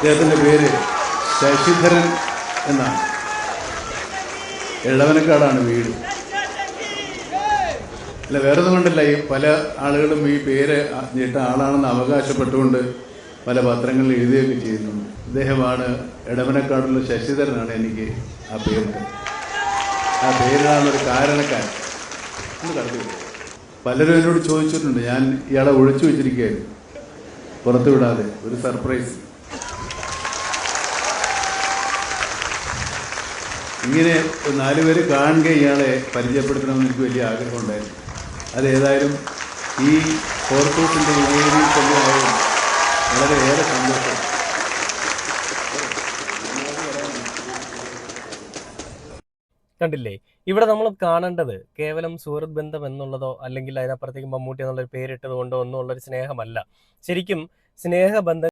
അദ്ദേഹത്തിന്റെ പേര് ശശിധരൻ എന്നാണ്. എളവനക്കാടാണ് വീട്. അല്ല വേറെ കൊണ്ടല്ല. ഈ പല ആളുകളും ഈ പേര് ഞെട്ട ആളാണെന്ന് അവകാശപ്പെട്ടുകൊണ്ട് പല പത്രങ്ങളിൽ എഴുതുകയൊക്കെ ചെയ്യുന്നുണ്ട്. ഇദ്ദേഹമാണ് എടവനക്കാടുള്ള ശശിധരനാണ് എനിക്ക് ആ പേര്. ആ പേരിലാണ് ഒരു കാരണക്കാരൻ. ഒന്ന് കടത്തി വിട്ടു. പലരും എന്നോട് ചോദിച്ചിട്ടുണ്ട്. ഞാൻ ഇയാളെ ഒഴിച്ചു വെച്ചിരിക്കുകയായിരുന്നു. പുറത്തു വിടാതെ ഒരു സർപ്രൈസ്. ഇങ്ങനെ നാലുപേര് കാണുക ഇയാളെ പരിചയപ്പെടുത്തണമെന്ന് എനിക്ക് വലിയ ആഗ്രഹമുണ്ടായിരുന്നു അതേതായാലും ഈ ഫോർട്ടൂസിന്റെ വിജയത്തിൽ തന്നെയായാലും വളരെയേറെ സന്തോഷം. കണ്ടില്ലേ? ഇവിടെ നമ്മൾ കാണേണ്ടത് കേവലം സുഹൃത്ത് ബന്ധം എന്നുള്ളതോ അല്ലെങ്കിൽ അതിനപ്പുറത്തേക്ക് മമ്മൂട്ടി എന്നുള്ളൊരു പേരിട്ടത് കൊണ്ടോ ഒന്നും ഉള്ളൊരു സ്നേഹമല്ല. ശരിക്കും സ്നേഹബന്ധം